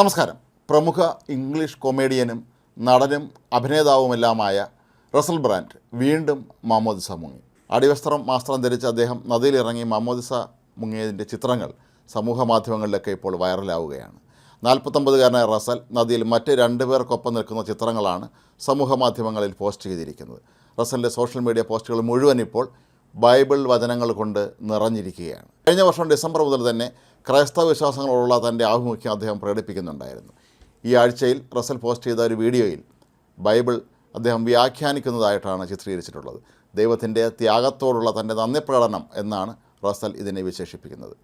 നമസ്കാരം. പ്രമുഖ ഇംഗ്ലീഷ് കൊമേഡിയനും നടനും അഭിനേതാവുമെല്ലാമായ റസൽ ബ്രാൻഡ് വീണ്ടും മാമോദിസ മുങ്ങി. അടിവസ്ത്രം മാസ്ത്രം ധരിച്ച് അദ്ദേഹം നദിയിലിറങ്ങി മാമോദിസ മുങ്ങിയതിന്റെ ചിത്രങ്ങൾ സമൂഹ മാധ്യമങ്ങളിലൊക്കെ ഇപ്പോൾ വൈറലാവുകയാണ്. നാൽപ്പത്തൊമ്പതുകാരനായ റസൽ നദിയിൽ മറ്റ് രണ്ട് പേർക്കൊപ്പം നിൽക്കുന്ന ചിത്രങ്ങളാണ് സമൂഹ മാധ്യമങ്ങളിൽ പോസ്റ്റ് ചെയ്തിരിക്കുന്നത്. റസലിന്റെ സോഷ്യൽ മീഡിയ പോസ്റ്റുകൾ മുഴുവൻ ഇപ്പോൾ ബൈബിൾ വചനങ്ങൾ കൊണ്ട് നിറഞ്ഞിരിക്കുകയാണ്. കഴിഞ്ഞ വർഷം ഡിസംബർ മുതൽ തന്നെ ക്രൈസ്തവ വിശ്വാസങ്ങളോടുള്ള തന്റെ ആഭിമുഖ്യം അദ്ദേഹം പ്രകടിപ്പിക്കുന്നുണ്ടായിരുന്നു. ഈ ആഴ്ചയിൽ റസൽ പോസ്റ്റ് ചെയ്ത ഒരു വീഡിയോയിൽ ബൈബിൾ അദ്ദേഹം വ്യാഖ്യാനിക്കുന്നതായിട്ടാണ് ചിത്രീകരിച്ചിട്ടുള്ളത്. ദൈവത്തിന്റെ ത്യാഗത്തോടുള്ള തന്റെ നന്ദി പ്രകടനം എന്നാണ് റസൽ ഇതിനെ വിശേഷിപ്പിക്കുന്നത്.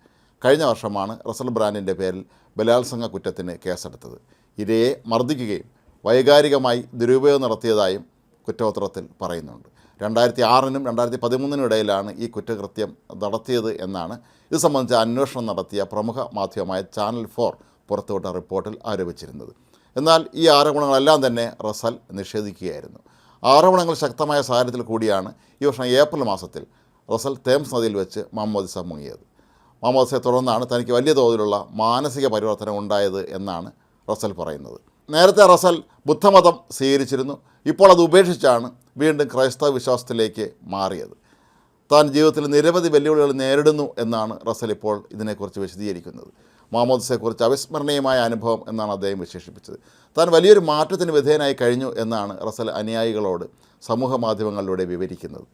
കഴിഞ്ഞ വർഷമാണ് റസൽ ബ്രാൻഡിന്റെ പേരിൽ ബലാത്സംഗ കുറ്റത്തിന് കേസെടുത്തത്. ഇരയെ മർദ്ദിക്കുകയും വൈകാരികമായി ദുരുപയോഗം നടത്തിയതായും കുറ്റപത്രത്തിൽ പറയുന്നുണ്ട്. രണ്ടായിരത്തി ആറിനും രണ്ടായിരത്തി പതിമൂന്നിനും ഇടയിലാണ് ഈ കുറ്റകൃത്യം നടത്തിയത് എന്നാണ് ഇത് സംബന്ധിച്ച് അന്വേഷണം നടത്തിയ പ്രമുഖ മാധ്യമമായ ചാനൽ ഫോർ പുറത്തുവിട്ട റിപ്പോർട്ടിൽ ആരോപിച്ചിരുന്നത്. എന്നാൽ ഈ ആരോപണങ്ങളെല്ലാം തന്നെ റസൽ നിഷേധിക്കുകയായിരുന്നു. ആരോപണങ്ങൾ ശക്തമായ സാഹചര്യത്തിൽ കൂടിയാണ് ഈ വർഷം ഏപ്രിൽ മാസത്തിൽ റസൽ തേംസ് നദിയിൽ വെച്ച് മാമോദിസ മുങ്ങിയത്. മാമോദിസയെ തുടർന്നാണ് തനിക്ക് വലിയ തോതിലുള്ള മാനസിക പരിവർത്തനം ഉണ്ടായത് എന്നാണ് റസൽ പറയുന്നത്. നേരത്തെ റസൽ ബുദ്ധമതം സ്വീകരിച്ചിരുന്നു. ഇപ്പോൾ അത് ഉപേക്ഷിച്ചാണ് വീണ്ടും ക്രൈസ്തവ വിശ്വാസത്തിലേക്ക് മാറിയത്. താൻ ജീവിതത്തിൽ നിരവധി വെല്ലുവിളികൾ നേരിടുന്നു എന്നാണ് റസൽ ഇപ്പോൾ ഇതിനെക്കുറിച്ച് വിശദീകരിക്കുന്നത്. മാമോദിസയെക്കുറിച്ച് അവിസ്മരണീയമായ അനുഭവം എന്നാണ് അദ്ദേഹം വിശേഷിപ്പിച്ചത്. താൻ വലിയൊരു മാറ്റത്തിന് വിധേയനായി കഴിഞ്ഞു എന്നാണ് റസൽ അനുയായികളോട് സമൂഹ മാധ്യമങ്ങളിലൂടെ വിവരിക്കുന്നത്.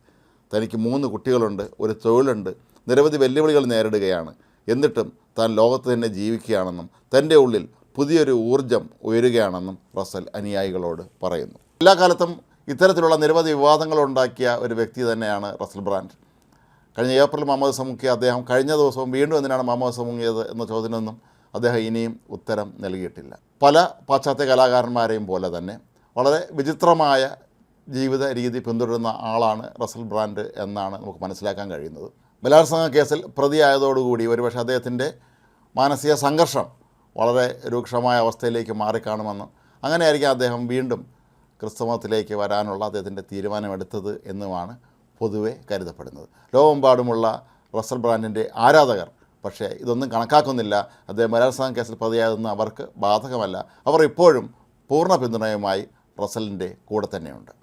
തനിക്ക് മൂന്ന് കുട്ടികളുണ്ട് ഒരു തൊഴിലുണ്ട് നിരവധി വെല്ലുവിളികൾ നേരിടുകയാണ്. എന്നിട്ടും താൻ ലോകത്ത് തന്നെ ജീവിക്കുകയാണെന്നും തന്റെ ഉള്ളിൽ പുതിയൊരു ഊർജം ഉയരുകയാണെന്നും റസൽ അനുയായികളോട് പറയുന്നു. എല്ലാ കാലത്തും ഇത്തരത്തിലുള്ള നിരവധി വിവാദങ്ങൾ ഉണ്ടാക്കിയ ഒരു വ്യക്തി തന്നെയാണ് റസൽ ബ്രാൻഡ്. കഴിഞ്ഞ ഏപ്രിൽ മുഹമ്മദ് സമുക്കി അദ്ദേഹം കഴിഞ്ഞ ദിവസവും വീണ്ടും എന്തിനാണ് മുഹമ്മദ് സമുങ്ങിയത് എന്ന ചോദ്യത്തിനൊന്നും അദ്ദേഹം ഇനിയും ഉത്തരം നൽകിയിട്ടില്ല. പല പാശ്ചാത്യ കലാകാരന്മാരെയും പോലെ തന്നെ വളരെ വിചിത്രമായ ജീവിത രീതി പിന്തുടരുന്ന ആളാണ് റസൽ ബ്രാൻഡ് എന്നാണ് നമുക്ക് മനസ്സിലാക്കാൻ കഴിയുന്നത്. ബലാത്സംഗ കേസിൽ പ്രതിയായതോടുകൂടി ഒരുപക്ഷെ അദ്ദേഹത്തിന്റെ മാനസിക സംഘർഷം വളരെ രൂക്ഷമായ അവസ്ഥയിലേക്ക് മാറിക്കാണുമെന്ന് അങ്ങനെയായിരിക്കും അദ്ദേഹം വീണ്ടും ക്രിസ്തമതത്തിലേക്ക് വരാനുള്ള അദ്ദേഹത്തിന്റെ തീരുമാനമെടുത്തത് എന്നുമാണ് പൊതുവെ കരുതപ്പെടുന്നത്. ലോകമെമ്പാടുമുള്ള റസൽ ബ്രാൻഡിന്റെ ആരാധകർ പക്ഷേ ഇതൊന്നും കണക്കാക്കുന്നില്ല. അദ്ദേഹം ബലാത്സംഗം കേസിൽ പ്രതിയായതെന്ന് അവർക്ക് ബാധകമല്ല. അവർ ഇപ്പോഴും പൂർണ പിന്തുണയുമായി റസലിന്റെ കൂടെ തന്നെയുണ്ട്.